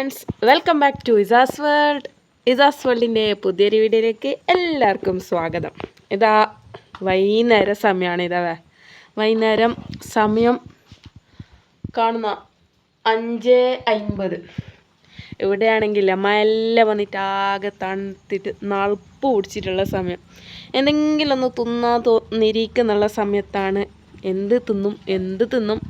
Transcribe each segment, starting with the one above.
Friends welcome back to Izas world ഇസാസ് വേൾഡിന്റെ പുതിയൊരു വീഡിയോയിലേക്ക് എല്ലാവർക്കും സ്വാഗതം. ഇതാ വൈകുന്നേരം സമയമാണ് ഇതാ വൈകുന്നേരം സമയം കാണുന്ന അഞ്ച് അൻപത് ഇവിടെയാണെങ്കിൽ എല്ലാം വന്നിട്ട് ആകെ തണുത്തിട്ട് നളുപ്പ് പിടിച്ചിട്ടുള്ള സമയം. എന്തെങ്കിലും ഒന്ന് തിന്നാൻ തോന്നിയിരിക്കുന്നുള്ള സമയത്താണ് എന്ത് തിന്നും എന്ത് തിന്നും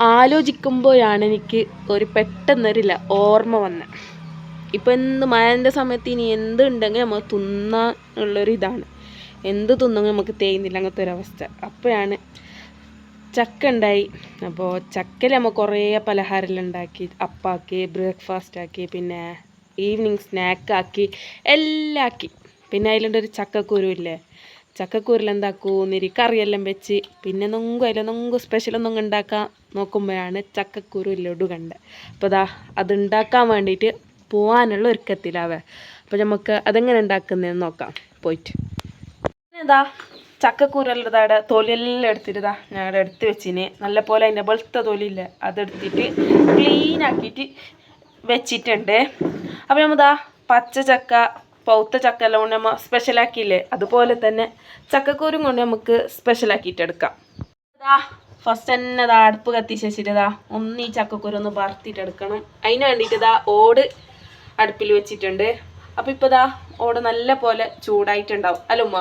ആലോചിക്കുമ്പോഴാണ് എനിക്ക് ഒരു പെട്ടെന്നൊരില്ല ഓർമ്മ വന്നത് ഇപ്പം എന്ത് മഴന്റെ സമയത്ത് ഇനി എന്ത് ഉണ്ടെങ്കിൽ നമ്മൾ തിന്നാനുള്ളൊരു ഉള്ളൊരിതാണ്. എന്ത് തിന്നെങ്കിൽ നമുക്ക് തേയുന്നില്ല അങ്ങനത്തെ ഒരവസ്ഥ അപ്പോഴാണ് ചക്ക ഉണ്ടായി. അപ്പോൾ ചക്കയിൽ നമ്മൾ കുറേ പലഹാരമെല്ലാം ഉണ്ടാക്കി. അപ്പാക്കി ബ്രേക്ക്ഫാസ്റ്റ് ആക്കി പിന്നെ ഈവനിങ് സ്നാക്കാക്കി എല്ലാം ആക്കി. പിന്നെ അതിലുണ്ടൊരു ചക്കക്കുരു ഇല്ലേ? ചക്കക്കൂരിൽ എന്താക്കൂ നിരി കറിയെല്ലാം വെച്ച് പിന്നെ നൊങ്കും അതിൽ നൊങ്കും സ്പെഷ്യലൊന്നും ഉണ്ടാക്കാൻ നോക്കുമ്പോഴാണ് ചക്കക്കൂരു ലഡു കണ്ടത് അപ്പോൾ അതാ അത് ഉണ്ടാക്കാൻ വേണ്ടിയിട്ട് പോകാനുള്ള ഒരുക്കത്തിലാവേ. അപ്പോൾ നമുക്ക് അതെങ്ങനെ ഉണ്ടാക്കുന്നതെന്ന് നോക്കാം. പോയിട്ട്. ഇതാ ചക്കക്കൂരെല്ലാം ഇതാടെ തൊലിയെല്ലാം എടുത്തിരുതാ ഇതാ ഞാൻ എടുത്ത് വെച്ചിന്. നല്ലപോലെ അതിന്റെ വെളുത്ത തൊലിയില്ല അതെടുത്തിട്ട് ക്ലീൻ ആക്കിയിട്ട് വെച്ചിട്ടുണ്ട്. അപ്പോൾ നമ്മളിതാ പച്ച ചക്ക പൗത്ത ചക്ക എല്ലാം കൊണ്ട് നമ്മൾ സ്പെഷ്യലാക്കിയില്ലേ അതുപോലെ തന്നെ ചക്കക്കൂരും കൊണ്ട് നമുക്ക് സ്പെഷ്യലാക്കിയിട്ട് എടുക്കാം. അതാ ഫസ്റ്റ് തന്നെ ഇതാ അടുപ്പ് കത്തിച്ച് വെച്ചിട്ട് ഒന്നീ ഈ ചക്കക്കൂര് ഒന്ന് വറുത്തിട്ട് എടുക്കണം. അതിന് വേണ്ടിയിട്ട് ഇതാ ഓട് അടുപ്പിൽ വെച്ചിട്ടുണ്ട്. അപ്പോൾ ഇപ്പോൾ ഇതാ ഓട് നല്ല പോലെ ചൂടായിട്ടുണ്ടാവും. അല്ല ഉമ്മ?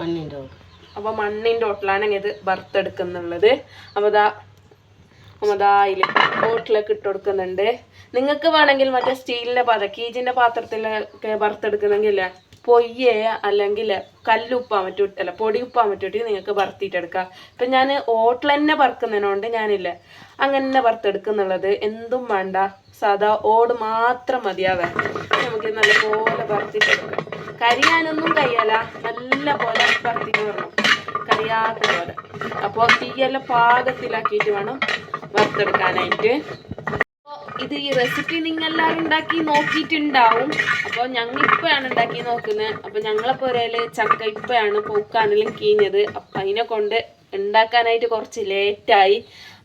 മണ്ണിന്റെ അപ്പോൾ മണ്ണിന്റെ ഓട്ടിലാണ് ഇത് വറുത്തെടുക്കുന്നുള്ളത്. അപ്പോൾ ഇതാ അതിൽ ഓട്ടിലേക്ക് ഇട്ട് കൊടുക്കുന്നുണ്ട്. നിങ്ങൾക്ക് വേണമെങ്കിൽ മറ്റേ സ്റ്റീലിന്റെ പാത്രം കീജിന്റെ പാത്രത്തിലൊക്കെ വറുത്തെടുക്കുന്നെങ്കിൽ പൊയ്യെ അല്ലെങ്കിൽ കല്ലുപ്പാൻ പറ്റൂട്ട് അല്ല പൊടി ഉപ്പാൻ പറ്റൂട്ടി നിങ്ങൾക്ക് വറുത്തിട്ടെടുക്കാം. ഇപ്പം ഞാൻ ഓട്ടിൽ തന്നെ വറുക്കുന്നതിനോണ്ട് ഞാനില്ല അങ്ങനെ വറുത്തെടുക്കുന്നുള്ളത് എന്തും വേണ്ട. സാധാ ഓട് മാത്രം മതിയാവേ. നമുക്ക് നല്ലപോലെ വറുത്തിട്ടെടുക്കാം. കരിയാനൊന്നും കഴിയല നല്ല പോലെ വറുത്തിട്ട് വരണം. കരിയാത്ത പോലെ. അപ്പോൾ തീയെല്ലാം പാകത്തിലാക്കിയിട്ട് വേണം വറുത്തെടുക്കാനായിട്ട്. ഇത് ഈ റെസിപ്പി നിങ്ങളെല്ലാവരും ഉണ്ടാക്കി നോക്കിയിട്ടുണ്ടാവും. അപ്പോൾ ഞങ്ങൾ ഇപ്പോഴാണ് ഉണ്ടാക്കി നോക്കുന്നത്. അപ്പോൾ ഞങ്ങളെ പുരയിൽ ചക്ക ഇപ്പോഴാണ് പൂക്കാനെല്ലാം കീഞ്ഞത്. അപ്പം അതിനെ കൊണ്ട് ഉണ്ടാക്കാനായിട്ട് കുറച്ച് ലേറ്റായി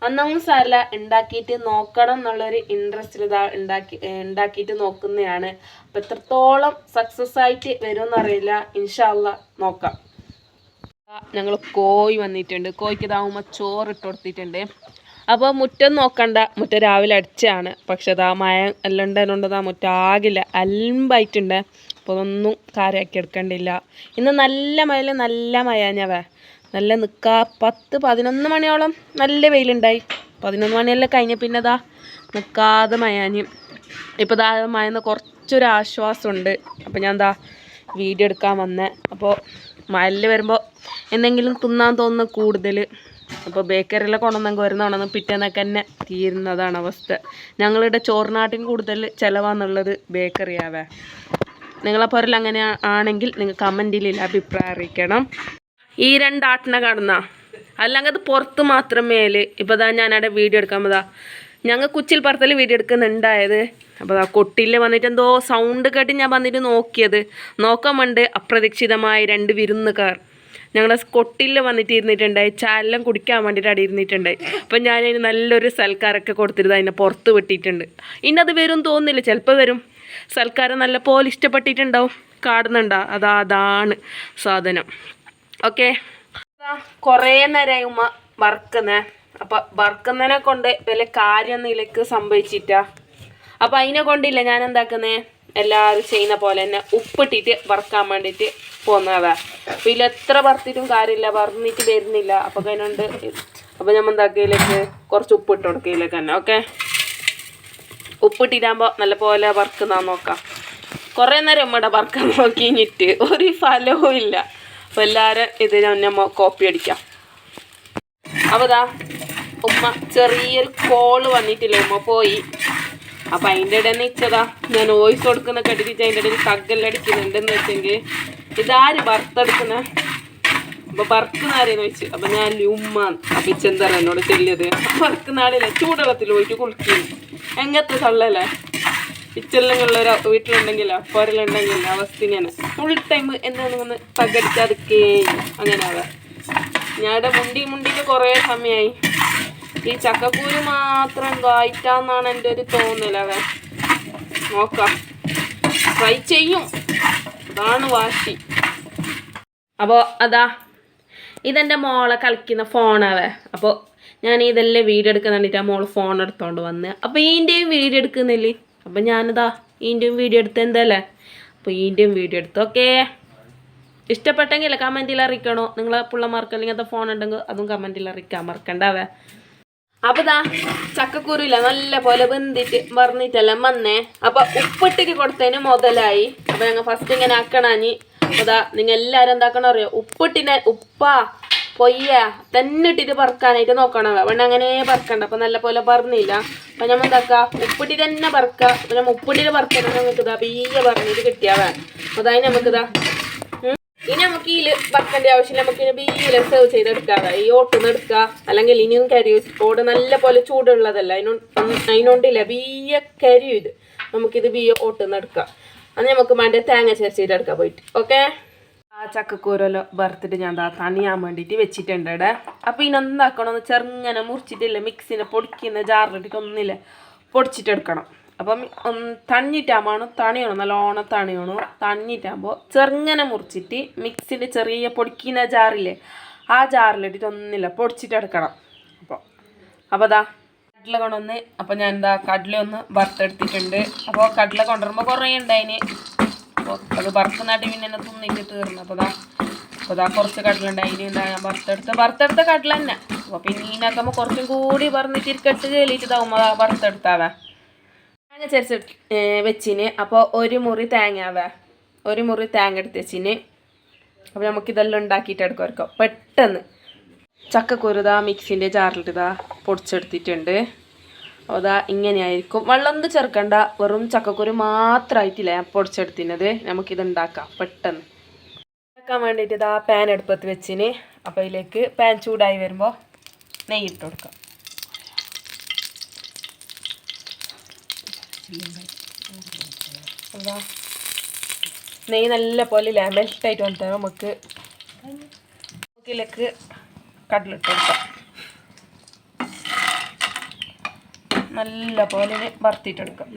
അന്നൊന്നും സാരല്ല ഉണ്ടാക്കിയിട്ട് നോക്കണം എന്നുള്ളൊരു ഇൻട്രസ്റ്റിൽ ഇതാ ഉണ്ടാക്കി ഉണ്ടാക്കിയിട്ട് നോക്കുന്നതാണ്. അപ്പം എത്രത്തോളം സക്സസ് ആയിട്ട് വരുമെന്നറിയില്ല ഇൻഷാല്ല നോക്കാം. ഞങ്ങൾ കോഴി വന്നിട്ടുണ്ട്. കോഴിക്ക് ഇതാവുമ്പോൾ ചോറ് ഇട്ട് കൊടുത്തിട്ടുണ്ട്. അപ്പോൾ മുറ്റം നോക്കണ്ട. മുറ്റം രാവിലെ അടിച്ചാണ്. പക്ഷെ അതാ മഴ എല്ലാം ഉണ്ടായതുകൊണ്ട് അതാ മുറ്റം ആകില്ല. അലമ്പായിട്ടുണ്ട് അപ്പോൾ അതൊന്നും കാര്യമാക്കി എടുക്കണ്ടില്ല ഇന്ന് നല്ല മഴയിൽ നല്ല മഴ ഞാവേ നല്ല നിൽക്കുക പത്ത് പതിനൊന്ന് മണിയോളം നല്ല വെയിലുണ്ടായി. പതിനൊന്ന് മണിയെല്ലാം കഴിഞ്ഞ പിന്നെ അതാ നിൽക്കാതെ മയാഞ്ഞ് ഇപ്പോൾ ഇതാ മയന്ന് കുറച്ചൊരു ആശ്വാസമുണ്ട്. അപ്പോൾ ഞാൻ എന്താ വീഡിയോ എടുക്കാൻ വന്നേ. അപ്പോൾ മയലിൽ വരുമ്പോൾ എന്തെങ്കിലും തിന്നാൻ തോന്നുന്ന കൂടുതൽ അപ്പോൾ ബേക്കറിയിലെ കൊണ്ടുവന്നെങ്കിൽ വരുന്നതാണെന്ന് പിറ്റേന്നൊക്കെ തന്നെ തീരുന്നതാണ് അവസ്ഥ. ഞങ്ങളുടെ ചോറിനാട്ടിൻ കൂടുതൽ ചിലവാന്നുള്ളത് ബേക്കറിയാവേ. നിങ്ങളെ പോരൽ അങ്ങനെ ആണെങ്കിൽ നിങ്ങൾ കമന്റിൽ അഭിപ്രായം അറിയിക്കണം. ഈ രണ്ടാട്ടിനെ കാണുന്ന അല്ലെങ്കിൽ അത് പുറത്ത് മാത്രമേ ഇപ്പോൾ ഇതാ ഞാനവിടെ വീഡിയോ എടുക്കാൻ പോതാ ഞങ്ങൾ കുച്ചിൽ പറത്തൽ വീഡിയോ എടുക്കുന്നുണ്ടായത്. അപ്പോൾ ആ കൊട്ടിയിൽ വന്നിട്ട് എന്തോ സൗണ്ട് കേട്ട് ഞാൻ വന്നിട്ട് നോക്കിയത്. നോക്കാൻ വേണ്ടി അപ്രതീക്ഷിതമായി രണ്ട് വിരുന്നുകാർ. ഞങ്ങളെ കൊട്ടിൽ വന്നിട്ട് ഇരുന്നിട്ടുണ്ടായി ചാലെല്ലാം കുടിക്കാൻ വേണ്ടിയിട്ട് അടി ഇരുന്നിട്ടുണ്ടായി അപ്പം ഞാൻ അതിന് നല്ലൊരു സൽക്കാരൊക്കെ കൊടുത്തിരുന്നത് അതിനെ പുറത്ത് വിട്ടിട്ടുണ്ട്. ഇനി അത് വരും തോന്നുന്നില്ല. ചിലപ്പോൾ വരും. സൽക്കാരം നല്ല പോലെ ഇഷ്ടപ്പെട്ടിട്ടുണ്ടാവും. കാടുന്നുണ്ടോ. അതാ അതാണ് സാധനം. ഓക്കെ? കുറേ നേരമായി ഉമ്മ വറുക്കുന്നേ. അപ്പം വറുക്കുന്നതിനെ കൊണ്ട് വലിയ കാര്യമൊന്നും ഇതിലേക്ക് സംഭവിച്ചിട്ടാ? അപ്പം അതിനെ കൊണ്ടില്ല ഞാൻ എന്താക്കുന്നേ എല്ലാവരും ചെയ്യുന്ന പോലെ തന്നെ ഉപ്പിട്ടിട്ട് വറുക്കാൻ വേണ്ടിയിട്ട് പോകുന്നതാണ് അപ്പം ഇതിൽ എത്ര വറുത്തിട്ടും കാര്യമില്ല. വറന്നിട്ട് വരുന്നില്ല. അപ്പോൾ അതിനുണ്ട്. അപ്പൊ നമ്മൾ എന്താക്കിയിലേക്ക് കുറച്ച് ഉപ്പിട്ട് കൊടുക്കയിലേക്ക് തന്നെ. ഓക്കെ? ഉപ്പിട്ടിട്ടാകുമ്പോൾ നല്ല പോലെ വറുക്കുന്ന നോക്കാം. കുറേ നേരം ഉമ്മയുടെ വറുക്കാൻ നോക്കിഞ്ഞിട്ട് ഒരു ഫലവും ഇല്ല. അപ്പോൾ എല്ലാവരും ഇത് നമ്മൾ കോപ്പി അടിക്കാം. അപ്പോൾ ഉമ്മ ചെറിയൊരു കോൾ വന്നിട്ടില്ല? ഉമ്മ പോയി. അപ്പം അതിന്റെ ഇടയിൽ നിന്ന് ഇച്ചതാ ഞാൻ വോയിസ് കൊടുക്കുന്ന കെട്ടിട്ട് അതിന്റെ ഇടയിൽ തഗ്ഗെല്ലാം അടിക്കുന്നുണ്ടെന്ന് വെച്ചെങ്കിൽ ഇതാര് ഭർത്തെടുക്കുന്ന അപ്പോൾ വറുക്കുന്ന ആരെയെന്ന് വെച്ച്? അപ്പം ഞാൻ ഉമ്മ അപ്പം ഇച്ചെന്താണ് എന്നോട് ചെല്ലിയത്? വറുക്കുന്ന ആളില്ല ചൂടുവെള്ളത്തിൽ പോയിട്ട് കുളിക്കുന്നു എങ്ങനത്തെ തള്ളല്ലേ? ഇച്ചെല്ലാം വീട്ടിലുണ്ടെങ്കിലോ പോരലുണ്ടെങ്കിലോ അവസ്ഥ ഇങ്ങനെ. ഫുൾ ടൈം എന്താണ് തകടിക്കാതിക്കേ അങ്ങനെ ആവാ ഞാടെ മുണ്ടി മുണ്ടിക്ക് കുറേ സമയമായി ഈ ചക്കക്കൂര് മാത്രം വായിട്ടാന്നാണ് എന്റെ ഒരു തോന്നലവേ നോക്കാം. ട്രൈ ചെയ്യും. അതാണ് വാശി. അപ്പോൾ അതാ ഇതെന്റെ മോളെ കളിക്കുന്ന ഫോണാവേ അപ്പോൾ ഞാൻ ഇതെല്ലാം വീഡിയോ എടുക്കാൻ വേണ്ടിയിട്ട് മോൾ ഫോൺ എടുത്തോണ്ട് വന്ന്. അപ്പോൾ ഈന്റെയും വീഡിയോ എടുക്കുന്നില്ലേ? അപ്പോൾ ഞാനിതാ ഈന്റെയും വീഡിയോ എടുത്ത് എന്തല്ലേ? അപ്പോൾ ഈന്റെയും വീഡിയോ എടുത്തു. ഓക്കേ ഇഷ്ടപ്പെട്ടെങ്കിൽ കമന്റിൽ അറിയിക്കണോ? നിങ്ങളെ പിള്ളമാർക്ക് അല്ലെങ്കിൽ അത് ഫോൺ ഉണ്ടെങ്കിൽ അതും കമന്റിൽ അറിയിക്കാൻ മറക്കണ്ടാവേ അപ്പൊ ദാ ചക്കക്കുരുല്ല നല്ല പോലെ വെന്തിട്ട് വറന്നിട്ടെല്ലാം വന്നേ. അപ്പൊ ഉപ്പിട്ടിട്ട് കൊടുത്തതിന് മുതലായി. അപ്പൊ ഞങ്ങൾ ഫസ്റ്റ് ഇങ്ങനെ ആക്കണാഞ്ഞി അതാ നിങ്ങൾ എല്ലാരും എന്താക്കണം അറിയോ? ഉപ്പിട്ടിനെ ഉപ്പാ പൊയ്യ തന്നെ ഇട്ടിട്ട് പറക്കാനായിട്ട് നോക്കണം വേണ്ട അങ്ങനെ പറക്കണ്ട. അപ്പൊ നല്ല പോലെ പറഞ്ഞില്ല അപ്പൊ ഞമ്മ എന്താക്ക? ഉപ്പിട്ടിട്ട് തന്നെ പറക്കുക അപ്പൊ നമ്മ ഉപ്പിട്ടിട്ട് പറക്കണം നമുക്ക് ഇതാ ബീയ പറഞ്ഞിട്ട് കിട്ടിയാവേ അതായത് നമുക്കിതാ. ഇനി നമുക്ക് ഈ വെക്കേണ്ട ആവശ്യമില്ല. നമുക്ക് ഇനി ബീയിൽ സെർവ് ചെയ്തെടുക്കാം ഈ ഓട്ടുന്ന് എടുക്കുക. അല്ലെങ്കിൽ ഇനിയും കരി ഓട് നല്ല പോലെ ചൂടുള്ളതല്ല. അതിനോ അതിനോണ്ടില്ല ബീയ കരിയും ഇത് നമുക്കിത് ബീയ ഓട്ടുന്ന് എടുക്കാം. അത് നമുക്ക് മണ്ടേ തേങ്ങ ചേർച്ചിട്ട് എടുക്കാം പോയിട്ട്. ഓക്കെ ആ ചക്കക്കൂരല്ലോ വറുത്തിട്ട് ഞാൻ ദാ തണിയാൻ വേണ്ടിയിട്ട് വെച്ചിട്ടുണ്ട് ഇവിടെ. അപ്പോൾ ഇനെന്താക്കണമെന്ന് ചെറുങ്ങനെ മുറിച്ചിട്ടില്ല? മിക്സിനെ പൊടിക്കുന്ന ജാറിലിട്ടിട്ട് ഒന്നില്ല പൊടിച്ചിട്ടെടുക്കണം. അപ്പം തണ്ണിട്ടാകുമ്പോൾ തണിയണം നല്ലോണം തണിയണം. തണിഞ്ഞിട്ടാകുമ്പോൾ ചെറുങ്ങനെ മുറിച്ചിട്ട് മിക്സിന്റെ ചെറിയ പൊടിക്കുന്ന ജാറില്ലേ ആ ജാറിലിട്ടിട്ട് ഒന്നില്ല പൊടിച്ചിട്ടെടുക്കണം അപ്പോൾ അപ്പോൾ അതാ കടല കൊണ്ടുവന്ന് അപ്പോൾ ഞാൻ എന്താ കടല ഒന്ന് വറുത്തെടുത്തിട്ടുണ്ട്. അപ്പോൾ കടല കൊണ്ടുവരുമ്പോൾ കുറേ ഉണ്ടായിന്. അപ്പോൾ അത് വറുക്കുന്നാട്ടി പിന്നെ എന്നെ തിന്നിട്ട് തീർന്നു. അപ്പോൾ അതാ അപ്പോൾ അതാ കുറച്ച് കടല ഉണ്ടായിന് എന്താ ഞാൻ വറുത്തെടുത്ത് വറുത്തെടുത്ത കടല തന്നെ. അപ്പോൾ പിന്നെ ഈനാക്കുമ്പോൾ കുറച്ചും കൂടി പറഞ്ഞിട്ട് ഇരിക്കട്ട് കയറിയിട്ട് ഇതാവുമ്പോൾ വറുത്തെടുത്താവേ തേങ്ങ ചേർച്ച് വെച്ചിന്. അപ്പോൾ ഒരു മുറി തേങ്ങാവേ ഒരു മുറി തേങ്ങ എടുത്ത് വെച്ചിന്. അപ്പോൾ നമുക്കിതെല്ലാം ഉണ്ടാക്കിയിട്ട് എടുക്കുമായിരിക്കും പെട്ടെന്ന്. ചക്കക്കുരുതാ മിക്സിന്റെ ചാറിലിട്ടതാ പൊടിച്ചെടുത്തിട്ടുണ്ട്. അതാ ഇങ്ങനെയായിരിക്കും. വെള്ളമൊന്നും ചേർക്കണ്ട. വെറും ചക്കക്കുരു മാത്രമായിട്ടില്ല ഞാൻ പൊടിച്ചെടുത്തിനത് നമുക്കിത് ഉണ്ടാക്കാം. പെട്ടെന്ന്. ഉണ്ടാക്കാൻ വേണ്ടിയിട്ട് ഇതാ പാൻ അടുപ്പത്ത് വെച്ചിന്. അപ്പോൾ ഇതിലേക്ക് പാൻ ചൂടായി വരുമ്പോൾ നെയ്യിട്ട് കൊടുക്കാം. എന്താ? നെയ്യ് നല്ല പോലെ ഇല്ലേ? മെൽറ്റായിട്ട് വന്നിട്ട് നമുക്ക് ഇതിലേക്ക് കടലിട്ട് കൊടുക്കാം. നല്ല പോലെ വറുത്തിട്ടെടുക്കാം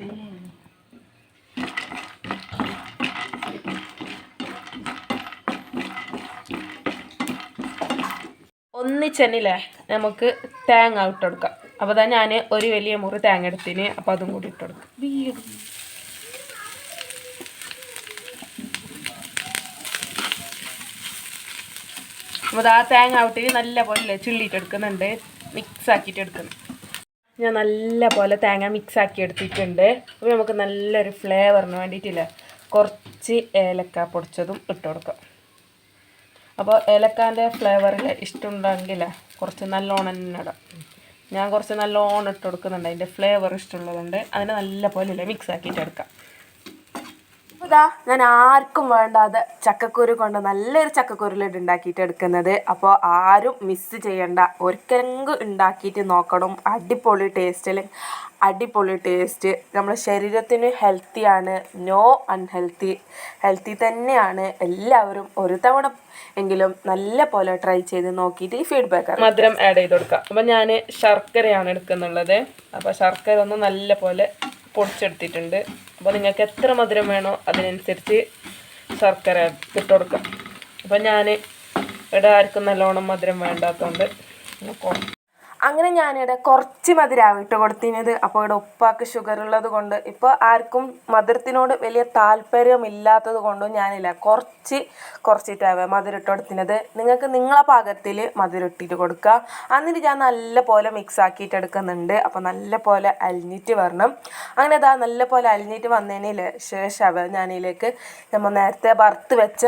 ഒന്നിച്ചെന്നില്ലേ നമുക്ക് തേങ്ങ ഇട്ടെടുക്കാം അപ്പോൾ തന്നെ ഞാൻ ഒരു വലിയ മുറി തേങ്ങ എടുത്തിന്. അപ്പോൾ അതും കൂടി ഇട്ടെടുക്കാം അപ്പോൾ ആ തേങ്ങ ഔട്ടിൽ നല്ല പോലെ ചുള്ളിയിട്ട് എടുക്കുന്നുണ്ട്. മിക്സ് ആക്കിയിട്ട് എടുക്കുന്നു. ഞാൻ നല്ല പോലെ തേങ്ങ മിക്സ് ആക്കി എടുത്തിട്ടുണ്ട്. അപ്പോൾ നമുക്ക് നല്ലൊരു ഫ്ലേവറിന് വേണ്ടിയിട്ടില്ല കുറച്ച് ഏലക്ക പൊടിച്ചതും ഇട്ട് കൊടുക്കാം. അപ്പോൾ ഏലക്കാന്റെ ഫ്ലേവറിൽ ഇഷ്ടമുണ്ടെങ്കിൽ കുറച്ച് നല്ലോണം തന്നെ ഇടാം. ഞാൻ കുറച്ച് നല്ലോണം ഇട്ട് കൊടുക്കുന്നുണ്ട്. അതിന്റെ ഫ്ലേവർ ഇഷ്ടമുള്ളതുകൊണ്ട് അതിനെ നല്ല പോലെ മിക്സ് ആക്കിയിട്ട് എടുക്കാം. ഇതാ ഞാൻ ആർക്കും വേണ്ടാതെ ചക്കക്കുരു കൊണ്ട് നല്ലൊരു ചക്കക്കുരു ലഡു ഉണ്ടാക്കിയിട്ട് എടുക്കുന്നത്. അപ്പോൾ ആരും മിസ് ചെയ്യണ്ട. ഒരിക്കലെങ്കിലും ഉണ്ടാക്കിയിട്ട് നോക്കണം. അടിപൊളി ടേസ്റ്റിൽ അടിപൊളി ടേസ്റ്റ് നമ്മുടെ ശരീരത്തിന് ഹെൽത്തിയാണ് നോ അൺഹെൽത്തി ഹെൽത്തി തന്നെയാണ്. എല്ലാവരും ഒരു തവണ എങ്കിലും നല്ല പോലെ ട്രൈ ചെയ്ത് നോക്കിയിട്ട് ഈ ഫീഡ്ബാക്ക് മധുരം ആഡ് ചെയ്ത് കൊടുക്കാം അപ്പം ഞാൻ ശർക്കരയാണ് എടുക്കുന്നുള്ളത്. അപ്പോൾ ശർക്കര ഒന്ന് നല്ല പോലെ പൊടിച്ചെടുത്തിട്ടുണ്ട്. അപ്പോൾ നിങ്ങൾക്ക് എത്ര മധുരം വേണോ അതിനനുസരിച്ച് ശർക്കര ഇട്ട് കൊടുക്കാം. അപ്പോൾ ഞാൻ ഇവിടെ ആർക്കും നല്ലോണം മധുരം വേണ്ടാത്തതുകൊണ്ട് അങ്ങനെ ഞാനിവിടെ കുറച്ച് മധുരമാണ് ഇട്ട് കൊടുത്തിനത്. അപ്പോൾ ഇവിടെ ഉപ്പാക്ക് ഷുഗർ ഉള്ളത് കൊണ്ട് ഇപ്പോൾ ആർക്കും മധുരത്തിനോട് വലിയ താല്പര്യമില്ലാത്തത് കൊണ്ടും ഞാനില്ല. കുറച്ച് കുറച്ചിട്ടാവുക മധുരം ഇട്ട് കൊടുത്തിനത്. നിങ്ങൾക്ക് നിങ്ങളെ പാകത്തിൽ മധുരം ഇട്ടിട്ട് കൊടുക്കുക. എന്നിട്ട് ഞാൻ നല്ല പോലെ മിക്സ് ആക്കിയിട്ട് എടുക്കുന്നുണ്ട്. അപ്പോൾ നല്ല പോലെ അലിഞ്ഞിട്ട് വരണം. അങ്ങനെ ഇതാ നല്ല പോലെ അലിഞ്ഞിട്ട് വന്നതിന് ശേഷം ഞാനിതിലേക്ക് നമ്മൾ നേരത്തെ വറുത്ത് വെച്ച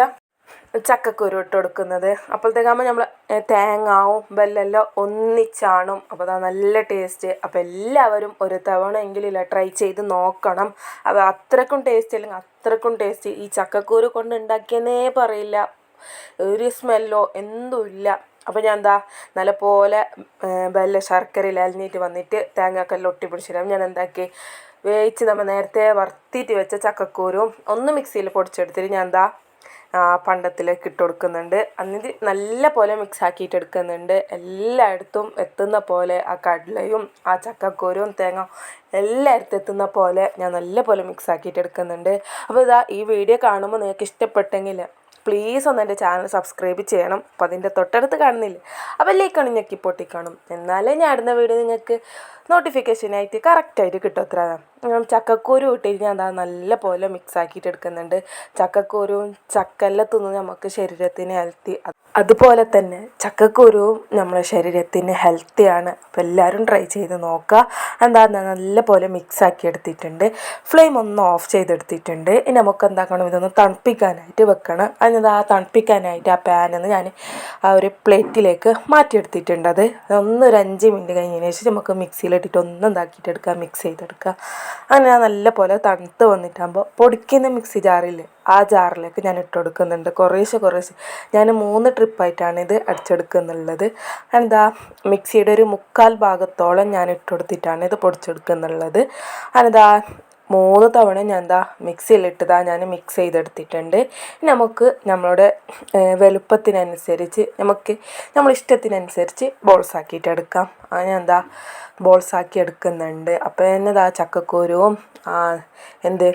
ചക്കക്കുരു ഇട്ട് കൊടുക്കുന്നത്. അപ്പോഴത്തേക്കാകുമ്പോൾ നമ്മൾ തേങ്ങാവും വെല്ലെല്ലാം ഒന്നിച്ചാണും. അപ്പോൾ അതാ നല്ല ടേസ്റ്റ്. അപ്പോൾ എല്ലാവരും ഒരു തവണ എങ്കിലില്ല ട്രൈ ചെയ്ത് നോക്കണം. അപ്പോൾ അത്രക്കും ടേസ്റ്റ് അല്ലെങ്കിൽ അത്രക്കും ടേസ്റ്റ്. ഈ ചക്കക്കുരു കൊണ്ട് ഉണ്ടാക്കിയെന്നേ പറയില്ല. ഒരു സ്മെല്ലോ എന്തുമില്ല അപ്പോൾ ഞാൻ എന്താ നല്ല പോലെ വെല്ല ശർക്കരയിൽ അലിഞ്ഞിട്ട് വന്നിട്ട് തേങ്ങാക്കെല്ലാം ഒട്ടി ഞാൻ എന്താക്കി വേവിച്ച് നമ്മൾ നേരത്തെ വറുത്തിട്ട് വെച്ച ചക്കക്കൂരും ഒന്ന് മിക്സിയിൽ പൊടിച്ചെടുത്തിട്ട് ഞാൻ എന്താ പണ്ടത്തിലേക്ക് ഇട്ട് കൊടുക്കുന്നുണ്ട്. എന്നിട്ട് നല്ല പോലെ മിക്സ് ആക്കിയിട്ട് എടുക്കുന്നുണ്ട്. എല്ലായിടത്തും എത്തുന്ന പോലെ ആ കടലയും ആ ചക്കക്കൂരും തേങ്ങ എല്ലായിടത്തും എത്തുന്ന പോലെ ഞാൻ നല്ല പോലെ മിക്സ് ആക്കിയിട്ട് എടുക്കുന്നുണ്ട്. അപ്പോൾ ഇതാ ഈ വീഡിയോ കാണുമ്പോൾ നിങ്ങൾക്ക് ഇഷ്ടപ്പെട്ടെങ്കിൽ പ്ലീസ് ഒന്ന് എന്റെ ചാനൽ സബ്സ്ക്രൈബ് ചെയ്യണം. അപ്പോൾ അതിന്റെ തൊട്ടടുത്ത് കാണുന്നില്ല? അപ്പോൾ ലേക്കാണ് ഞെക്കി പൊട്ടിക്കാണും എന്നാലേ ഞാൻ ഇടുന്ന വീഡിയോ നിങ്ങൾക്ക് നോട്ടിഫിക്കേഷനായിട്ട് കറക്റ്റായിട്ട് കിട്ടും അത്ര. ചക്കക്കൂരു ഇട്ടിട്ട് ഞാൻ അതാ നല്ല പോലെ മിക്സ് ആക്കിയിട്ട് എടുക്കുന്നുണ്ട്. ചക്കക്കൂരുവും ചക്കെല്ലാം തിന്നുന്നത് നമുക്ക് ശരീരത്തിന് ഹെൽത്തി അതുപോലെ തന്നെ ചക്കക്കുരുവും നമ്മുടെ ശരീരത്തിന് ഹെൽത്തിയാണ് അപ്പോൾ എല്ലാവരും ട്രൈ ചെയ്ത് നോക്കുക. എന്താ നല്ല പോലെ മിക്സ് ആക്കി എടുത്തിട്ടുണ്ട്. ഫ്ലെയിം ഒന്ന് ഓഫ് ചെയ്തെടുത്തിട്ടുണ്ട്. ഇനി നമുക്ക് എന്താക്കണം? ഇതൊന്ന് തണുപ്പിക്കാനായിട്ട് വെക്കണം. അതിനത് ആ തണുപ്പിക്കാനായിട്ട് ആ പാനിൽ ഞാൻ ആ ഒരു പ്ലേറ്റിലേക്ക് മാറ്റിയെടുത്തിട്ടുണ്ട് അത്. ഒന്ന് ഒരു അഞ്ച് മിനിറ്റ് കഴിഞ്ഞതിന് ശേഷം നമുക്ക് മിക്സിയിലിട്ടിട്ട് ഒന്ന് ഇതാക്കിയിട്ട് എടുക്കുക മിക്സ് ചെയ്തെടുക്കുക. അങ്ങനെ നല്ല പോലെ തണുത്ത് വന്നിട്ടാകുമ്പോൾ പൊടിക്കുന്ന മിക്സി ജാറില്ലേ ആ ജാറിലേക്ക് ഞാൻ ഇട്ട് കൊടുക്കുന്നുണ്ട് കുറേശ്ശെ കുറേശ്ശെ. ഞാൻ മൂന്ന് ട്രിപ്പായിട്ടാണ് ഇത് അടിച്ചെടുക്കുന്നുള്ളത്. എന്താ മിക്സിയുടെ ഒരു മുക്കാൽ ഭാഗത്തോളം ഞാൻ ഇട്ട് കൊടുത്തിട്ടാണ് ഇത് പൊടിച്ചെടുക്കുന്നുള്ളത്. എന്താ മൂന്ന് തവണ ഞാൻ എന്താ മിക്സിയിലിട്ടതാ ഞാൻ മിക്സ് ചെയ്തെടുത്തിട്ടുണ്ട്. നമുക്ക് നമ്മളുടെ വലുപ്പത്തിനനുസരിച്ച് നമുക്ക് നമ്മൾ ഇഷ്ടത്തിനനുസരിച്ച് ബോൾസ് ആക്കിയിട്ട് എടുക്കാം ഞാൻ എന്താ ബോൾസ് ആക്കി എടുക്കുന്നുണ്ട് അപ്പോൾ എന്നതാ ചക്കക്കുരുവും എന്ത്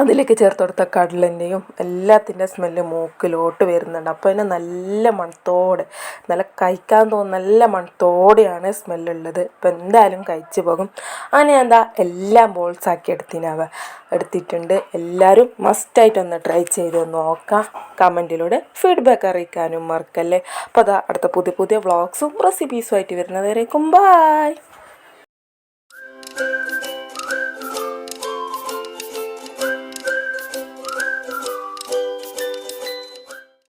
അതിലേക്ക് ചേർത്ത് കൊടുത്ത കടലന്റെയും എല്ലാത്തിന്റെ സ്മെല്ല് മൂക്കിലോട്ട് വരുന്നുണ്ട്. അപ്പോൾ അതിന് നല്ല മണത്തോടെ നല്ല കഴിക്കാൻ തോന്നുന്ന നല്ല മണത്തോടെയാണ് സ്മെല്ലുള്ളത് അപ്പോൾ എന്തായാലും കഴിച്ചു പോകും. അങ്ങനെ എന്താ എല്ലാം ബോൾസാക്കി എടുത്തിനാവ എടുത്തിട്ടുണ്ട്. എല്ലാവരും മസ്റ്റായിട്ടൊന്ന് ട്രൈ ചെയ്ത് നോക്കാം. കമന്റിലൂടെ ഫീഡ്ബാക്ക് അറിയിക്കാനും മറക്കല്ലേ. അപ്പോൾ അതാ അടുത്ത പുതിയ പുതിയ വ്ളോഗ്സും റെസിപ്പീസും ആയിട്ട് വരുന്നതായിരിക്കും ബായ്